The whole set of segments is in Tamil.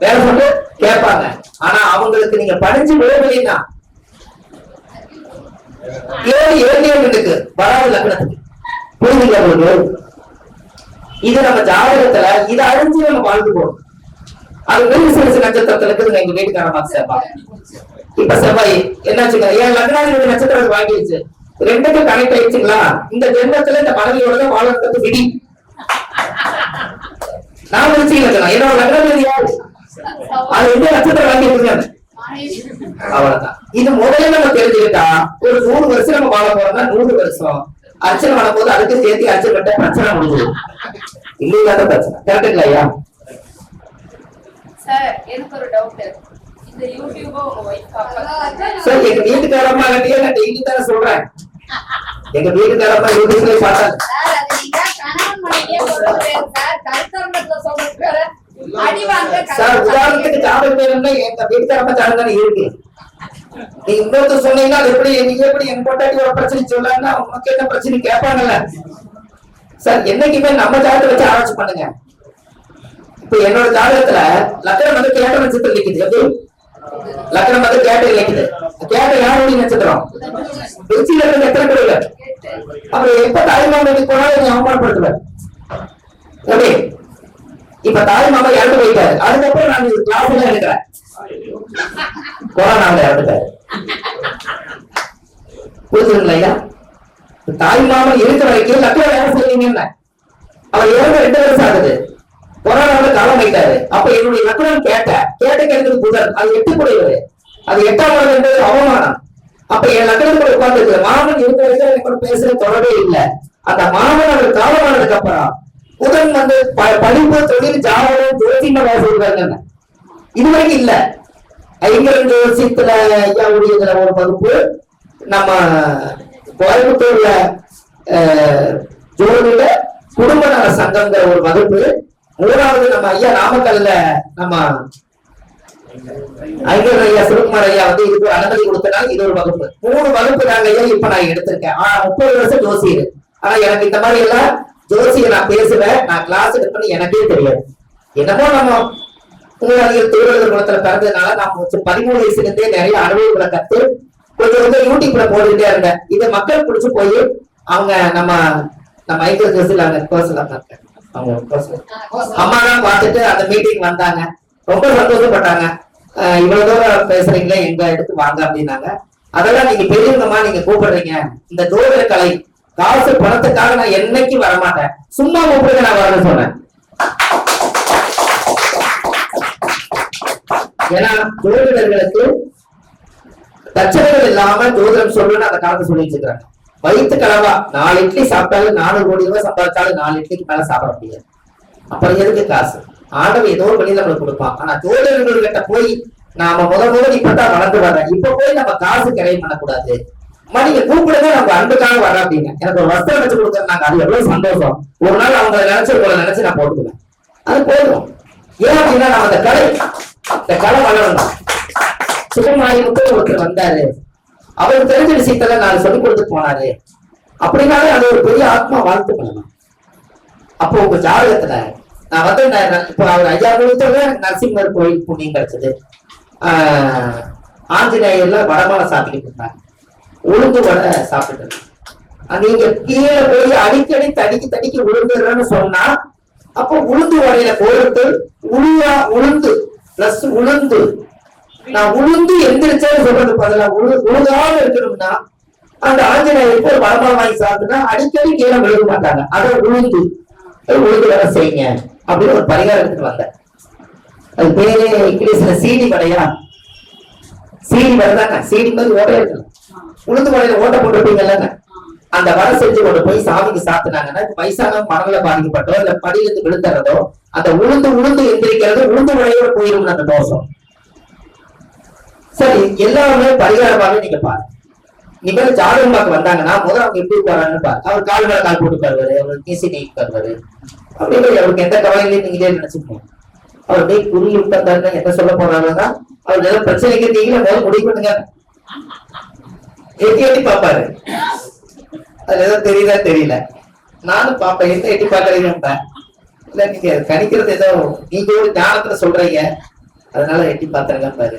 வேலை மட்டும் கேட்பாங்க. ஆனா அவங்களுக்கு நீங்க படிச்சு விழவில்லைன்னா ஏழு ஏழு இருக்கு வராது லக்னத்துக்கு. புரியுதுங்களா உங்களுக்கு இது நம்ம ஜாதகத்துல இதை அழிஞ்சு நம்ம வாழ்ந்து போகணும். அது வெறும் சிறு சிறு நட்சத்திரத்துல இருக்குதுங்க எங்க வீட்டுக்காரமா செவ்வாய் இப்ப செவ்வாய் என்னாச்சுங்க ஏன் லக்னாதிபதி நட்சத்திரம் வாங்கிடுச்சு. ரெண்டுக்கும் கனெக்ட் ஆயிடுச்சுங்களா? இந்த ஜென்மத்துல இந்த மனைவியோட தான் வாழறதுக்கு விதி. நான் முடிச்சுக்கலாம் என்னோட லக்னாதிபதி யாரு? அது எந்த நட்சத்திரம் வாங்கி அவ்வளவுதான். இது முதல்ல நம்ம தெரிஞ்சுக்கிட்டா ஒரு நூறு வருஷம் நம்ம வாழ போறோம்னா நூறு வருஷம். அர்ச்சனை பண்ணும்போது அதுக்கு சேர்த்து அர்ச்சனை பண்ண பிரச்சனை முடிஞ்சது இல்லையாத பிரச்சனை. கரெக்டுங்களா ஐயா சார் எனக்கு ஒரு டவுட் இந்த யூடியூப உங்க ஒய்ஃப் பாப்பாங்க சார் எங்க வீட்டுக்காரம்மா கிட்டயே நான் டெய்லி தானே சொல்றேன். எங்க வீட்டுக்காரம்மா யூடியூப்ல பார்த்தாங்க சார் அது நீங்க கணவன் மனைவியே சொல்ல முடியாது சார் கருத்தரங்கத்துல சொல்லிருக்காரு அடி வாங்க சார் உதாரணத்துக்கு ஜாதகம் வேணும்னா எங்க வீட்டுக்காரம்மா ஜாதகம் தானே இருக்கு. நீ இன்னொருத்தர் சொன்னீங்கன்னா எப்படி நீங்க எப்படி என் பொட்டாட்டி ஒரு பிரச்சனை சொல்லலாம்னா உனக்கு என்ன பிரச்சனை கேட்பாங்கல்ல. சார் என்னைக்குமே நம்ம ஜாதகத்தை வச்சு ஆராய்ச்சி பண்ணுங்க. இப்ப என்னோட ஜாதகத்துல லக்கணம் வந்து கேட்ட நட்சத்திரம் நிக்குது. எப்படி? லக்கணம் வந்து கேட்ட நிக்குது கேட்ட யாருடைய நட்சத்திரம்? திருச்சியில இருந்து எத்தனை பேர் அப்புறம் எப்ப தாய்மாமன் வீட்டுக்கு போனாலும் என்னை அவமானப்படுத்துவார். எப்படி? இப்ப தாய் மாமா இறந்து போயிட்டாரு. அதுக்கப்புறம் நான் கிளாஸ்ல எடுக்கிறேன் கொரோனாவில் இறந்துட்டாரு புரிஞ்சுங்களா ஐயா? தாய் மாமா இருக்க வரைக்கும் லக்கணம் வேலை செய்வீங்க அவர் இறந்து ரெண்டு வருஷம் ஆகுது. கொரோனாவில் காலம் வைத்தாரு அப்ப என்னுடைய லக்னம் கேட்ட கேட்ட கேட்டது புதன் அது எட்டு குறைவது அது எட்டாம் மாதம் என்பது அவமானம். அப்ப என் லக்கணத்துல உட்கார்ந்து மாமன் இருக்க வரைக்கும் எனக்கு கூட பேசுற தொடர்பே இல்லை. அந்த மாமன் அவர் காலமானதுக்கு அப்புறம் புதன் வந்து ப- படிப்பு தொழில் ஜாதகம் வேலை சொல்றாங்க. இது வரைக்கும் இல்ல. ஐங்கரன் ஜோசியத்துல ஐயாவுடைய இதுல ஒரு வகுப்பு நம்ம கோயம்புத்தூர்ல அஹ், ஜோதிட குடும்ப நல சங்கங்கிற ஒரு வகுப்பு மூணாவது நம்ம ஐயா நாமக்கல்ல நம்ம ஐங்கர் ஐயா சிவகுமார் ஐயா வந்து இதுக்கு ஒரு அனுமதி கொடுத்தனால இது ஒரு வகுப்பு மூணு வகுப்பு நாங்க ஐயா இப்ப நான் எடுத்திருக்கேன். ஆனா முப்பது வருஷம் ஜோசியர். ஆனா எனக்கு இந்த மாதிரி எல்லாம் ஜோசியை நான் பேசுவேன் நான் கிளாஸ் எடுப்பேன்னு எனக்கே தெரியாது. என்னமோ நம்ம உங்களால் திருவள்ளுவர் குளத்துல பிறந்ததுனால நான் பதிமூணு வயசுல இருந்தே நிறைய அனுபவங்களை கத்து கொஞ்சம் கொஞ்சம் யூடியூப்ல போட்டுக்கிட்டே இருந்தேன். இதை மக்கள் பிடிச்சு போய் அவங்க நம்ம நம்ம ஐந்து ஜோசியில் அவங்க கோர்ஸ்ல அம்மா தான் பார்த்துட்டு அந்த மீட்டிங் வந்தாங்க. ரொம்ப சந்தோஷப்பட்டாங்க. இவ்வளவு தூரம் பேசுறீங்களே எங்க எடுத்து வாங்க அப்படின்னாங்க. அதெல்லாம் நீங்க பெரியவங்கம்மா நீங்க கூப்பிடுறீங்க. இந்த ஜோதிட கலை காசு பணத்துக்காக நான் என்னைக்கு வரமாட்டேன். சும்மா கூப்பிடுங்க நான் வரேன்னு சொன்னேன். ஏன்னா ஜோதிடர்களுக்கு தச்சனைகள் இல்லாம ஜோதிடம் சொல்லணும்னு அந்த காலத்தை சொல்லி வச்சிருக்காங்க வயிற்று கலவா நாலு இட்லி சாப்பிட்டாலும் நாலு கோடி ரூபாய் சம்பாதிச்சாலும் நாலு இட்லிக்கு மேல சாப்பிட முடியாது. அப்புறம் எதுக்கு காசு? ஆண்டவன் ஏதோ ஒரு பண்ணி நம்மளுக்கு கொடுப்பான். ஆனா ஜோதிடர்கள் கிட்ட போய் நாம முத முதல் இப்பதான் வளர்ந்து வர்றேன். இப்ப போய் நம்ம காசு கிரையம் பண்ணக்கூடாது. அம்மா நீங்க கூப்பிடுங்க நம்ம அன்புக்காக வர அப்படின்னு. எனக்கு ஒரு வஸ்திரம் வச்சு கொடுக்குறாங்க அது எவ்வளவு சந்தோஷம். ஒரு நாள் அவங்க நினைச்சு போல நினைச்சு நான் போட்டுக்குவேன். அது போதும். ஏன் அப்படின்னா நம்ம அந்த கலை இந்த கலை வளரணும். சுகமாயிருக்கு ஒருத்தர் வந்தாரு. அவருக்கு தெரிஞ்ச விஷயத்தெல்லாம் நான் சொல்லி கொடுத்து போனாரு. அப்படின்னாலே அது ஒரு பெரிய ஆத்மா வாழ்த்து பண்ணலாம். அப்போ உங்க ஜாதகத்துல நான் வந்து நான் இப்போ அவர் ஐயா குழுத்தோட நரசிம்மர் கோயில் புண்ணியம் கிடைச்சது. ஆஹ் ஆஞ்சநேயர்ல வடமாலை சாப்பிட்டு இருந்தாங்க. உளுந்து வடை சாப்பிட்டு இருந்தாங்க நீங்க கீழே போய் அடிக்கடி தடிக்கு தடிக்கு உளுந்துடுறேன்னு சொன்னா அப்போ உளுந்து வடையில கோர்த்து உளுவா உளுந்து பிளஸ் உளுந்து. நான் உளுந்து எந்திரிச்சேன்னு சொல்றது பதிலா உழு உழுதாம இருக்கணும்னா அந்த ஆஞ்சநேயருக்கு ஒரு வடமாலை வாங்கி சாப்பிட்டுனா அடிக்கடி கீழே விழுக மாட்டாங்க. அதை உளுந்து. உளுந்து வேலை செய்யுங்க அப்படின்னு ஒரு பரிகாரம் எடுத்துட்டு வந்தேன். அது பேரு இங்கிலீஷ்ல சீடி வடையா? சீடி வடை தாங்க சீடி மாதிரி ஓட இருக்கு உளுந்து வடையில ஓட்டை போட்டுருப்பீங்கல்லங்க அந்த வடை செஞ்சு கொண்டு போய் சாமிக்கு சாப்பிட்டாங்கன்னா வயசான மரங்களை பாதிக்கப்பட்டோ இல்ல படியிலிருந்து விழுந்துறதோ அந்த உளுந்து உளுந்து எந்திரிக்கிறது உளுந்து வடையோட போயிரும் அந்த தோஷம். சரி எல்லாருமே பரிகாரமாவே நீங்க பாருங்க. நிபந்த ஜாதகம் பார்க்க வந்தாங்கன்னா முதல்ல அவங்க எப்படி உட்காரான்னு பாரு அவர் கால் மேல கால் போட்டு உட்காருவாரு அவர் கீசி நீ உட்காருவாரு அப்படின்னு அவருக்கு எந்த கவலையிலையும் நீங்களே நினைச்சுக்கணும் அவர் அப்படியே குறுகி உட்கார்ந்தாருன்னா என்ன சொல்ல போறாருன்னா அவர் ஏதாவது பிரச்சனைக்கு நீங்களே முதல்ல முடிவு பண்ணுங்க. எட்டி எட்டி பாப்பாரு அது ஏதோ தெரியுதா தெரியல. நானும் பாப்பேன் என்ன எட்டி பாக்குறீங்கப்ப இல்ல நீங்க கணிக்கிறது ஏதோ நீங்க ஒரு ஞானத்துல சொல்றீங்க. அதனால எட்டி பாத்திரங்க பாரு.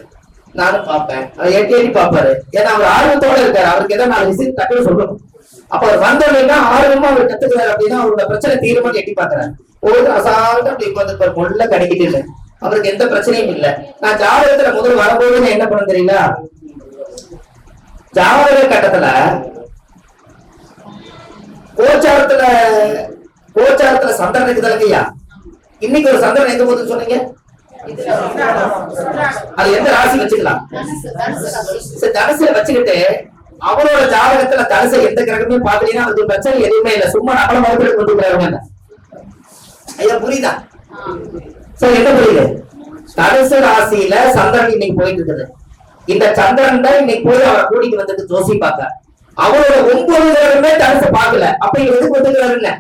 நானும் பாப்பேன் அவர் எட்டி எட்டி பாப்பாரு ஏன்னா அவர் ஆர்வத்தோட இருக்காரு. அவருக்கு ஏதோ நாலு விஷயம் டக்குனு சொல்லணும் அப்ப அவர் வந்தோடனே ஆர்வமா அவர் கத்துக்கிறாரு அப்படின்னா அவரோட பிரச்சனை தீர்மானம் எட்டி பாக்குறாரு ஒரு அசால்ட்டா அப்படி உட்காந்து முள்ள கணிக்கிட்டு இல்லை அவருக்கு எந்த பிரச்சனையும் இல்லை. நான் ஜாதகத்துல முதல் வரும்போது என்ன பண்ண தெரியல ஜாதக கட்டத்துல கோச்சாரத்துல கோச்சாரத்துல சந்திரன் இருக்குது இல்லையா இன்னைக்கு ஒரு சந்திரன் எங்க போகுதுன்னு சொன்னீங்க? அது எந்த ராசி வச்சுக்கலாம். தனுசுல வச்சுக்கிட்டு அவரோட ஜாதகத்துல தனுசை எந்த கிரகமே பாக்கலீங்கன்னா அது பிரச்சனை எதுவுமே இல்லை. சும்மா நம்மள மறுபடியும் கொண்டு போறாங்க ஐயா புரியுதா? சரி என்ன புரியுது? தனுசு ராசியில சந்திரன் இன்னைக்கு போயிட்டு இருக்குது. இந்த சந்திரன் தான் இன்னைக்கு போய் அவரை கூட்டிட்டு வந்தது ஜோசி பார்க்க. அவரோட ஒன்பது கிரகமே தனுசை பார்க்கல. அப்ப இவர் எதுக்கு வந்துக்கிறாருன்னு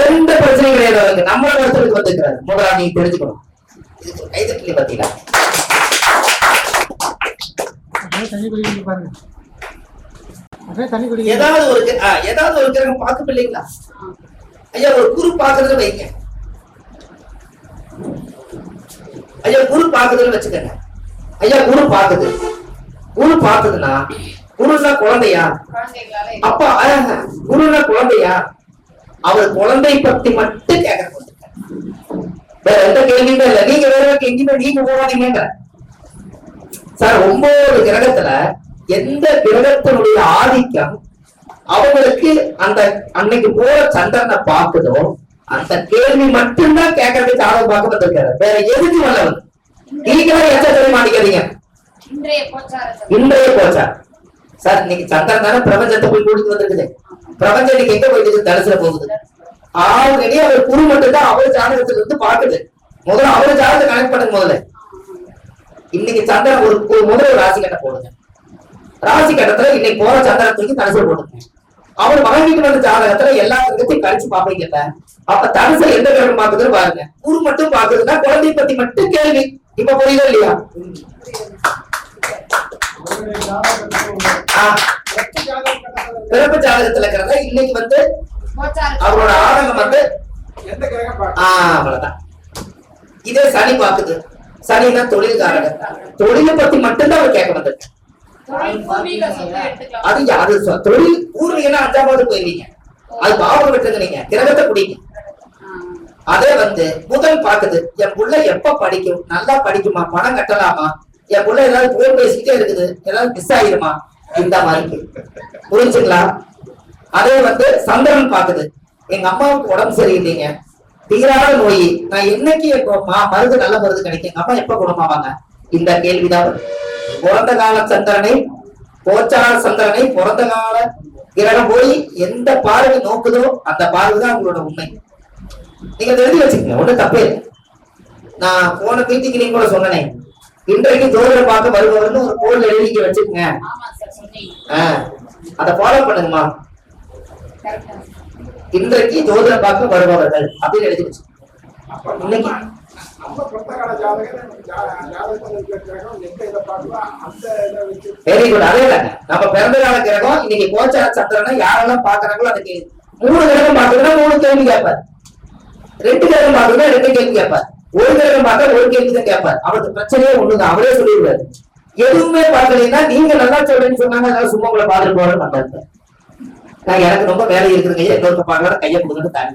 எந்த பிரச்சனையும் கிடையாது அவருக்கு. நம்மள ஒருத்தருக்கு வந்துக்கிறாரு முதல்ல நீங்க தெரிஞ்சுக்கணும் பாத்தீங்களா ஏதாவது ஒரு ஏதாவது ஒரு கிரகம் பார்க்க இல்லைங்களா ஐயா ஒரு குரு பாக்குறதுன்னு வைங்க. ஐயா குரு பாக்குதுன்னு வச்சுக்கோங்க. ஐயா குரு பாக்குது குரு பாக்குதுன்னா குருன்னா குழந்தையா. அப்பா ஆஹா, குருன்னா குழந்தையா? அவர் குழந்தை பத்தி மட்டும் கேட்க வேற எந்த கேள்வியுமே இல்ல. நீங்க வேற எங்கேயுமே நீங்க போகாதீங்க சார் ஒன்பது கிரகத்துல எந்த கிரகத்தினுடைய ஆதிக்கம் அவங்களுக்கு அந்த அன்னைக்கு போற சந்திரனை பாக்குதோ அந்த கேள்வி மட்டும்தான் கேட்கறதுக்கு ஜாதகம் பார்க்க வந்திருக்காரு. வேற எதுக்கு வல்லவர் நீங்களும் எச்ச இன்றைய சார் இன்னைக்கு சந்திரன் தானே பிரபஞ்சத்தை போய் கூட்டிட்டு வந்திருக்குது. பிரபஞ்சம் இன்னைக்கு எங்க போயிட்டு தனுசுல போகுது. ஆல்ரெடி அவர் குரு மட்டும் தான் அவர் ஜாதகத்துல இருந்து பாக்குது முதல்ல அவர் ஜாதகத்தை கனெக்ட் பண்ணுங்க முதல்ல. இன்னைக்கு சந்திரன் ஒரு முதல்ல ஒரு ராசி கட்ட போடுங்க. ராசி கட்டத்துல இன்னைக்கு போற சந்திரன் தூக்கி தனுசுல போடுங்க அவர் வாங்கிட்டு வந்த ஜாதகத்துல எல்லா கிரகத்தையும் கழிச்சு பாப்பீங்கல்ல அப்ப தனுசை எந்த கிரகம் பாக்குதுன்னு பாருங்க. குரு மட்டும் பாக்குதுன்னா குழந்தை பத்தி மட்டும் கேள்வி. இப்ப புரியுது இல்லையா? பிறப்பு ஜாதகத்துல இருக்கிறத இன்னைக்கு வந்து அவரோட ஆதங்கம் வந்து அவ்வளவுதான். இதே சனி பாக்குது சனினா தொழில்காரங்க தொழிலை பத்தி மட்டும்தான் அவர் கேட்க வந்தது அது அது சொ- தொழில் பூர்வீகனா அஞ்சாவது போயிருவீங்க. அது பாவம் விட்டுருங்க நீங்க. கிரகத்தை குடிங்க. அதே வந்து முதல் பாக்குது என் புள்ள எப்ப படிக்கும்? நல்லா படிக்குமா? பணம் கட்டலாமா? என் புள்ள ஏதாவது போன் பேசிக்கிட்டே இருக்குது. ஏதாவது மிஸ் ஆயிருமா? இந்த மாதிரி புரிஞ்சுங்களா? அதே வந்து சந்திரன் பாக்குது எங்க அம்மாவுக்கு உடம்பு சரியில்லைங்க. தீராத நோய். நான் என்னைக்கு மா- மருந்து நல்ல மருந்து கிடைக்கும்? எங்க அம்மா எப்ப குணமாவாங்க இந்த கேள்விதான் பிறந்த கால சந்திரனை கோச்சார சந்திரனை பிறந்த கால கிரகம் போய் எந்த பார்வை நோக்குதோ அந்த பார்வை தான் உங்களோட உண்மை. நீங்க எழுதி வச்சுக்கங்க ஒண்ணும் தப்பே இல்லை. நான் போன மீட்டிங் நீங்க கூட சொன்னேன். இன்றைக்கு ஜோதிடம் பார்க்க வருபவர்னு ஒரு போர்டு எழுதி இங்க வச்சுக்கங்க. அதை ஃபாலோ பண்ணுங்கம்மா. இன்றைக்கு ஜோதிடம் பார்க்க வருபவர்கள் அப்படின்னு எழுதி வச்சு இன்னைக்கு கால வெரி குட் அதே தாங்க. நம்ம பிறந்த கால கிரகம் இன்னைக்கு கோச்சார சந்திரனை யாரெல்லாம் பாக்குறாங்களோ அதுக்கு மூணு கிரகம் பாக்குதுன்னா மூணு கேள்வி கேட்பார். ரெண்டு கிரகம் பாக்குதுன்னா ரெண்டு கேள்வி கேட்பார். ஒரு கிரகம் பார்த்தா ஒரு கேள்வி தான் கேட்பார். அவருக்கு பிரச்சனையே ஒண்ணுதான் அவரே சொல்லிடுவாரு. எதுவுமே பார்க்கலன்னா நீங்க நல்லா சொல்றேன்னு சொன்னாங்க அதனால சும்மா உங்களை பாத்துட்டு போறேன்னு பண்றாரு நான் எனக்கு ரொம்ப வேலை இருக்குதுங்க. இன்னொருத்த பாக்கலாம் கையை கொடுத்துட்டு தாண்டி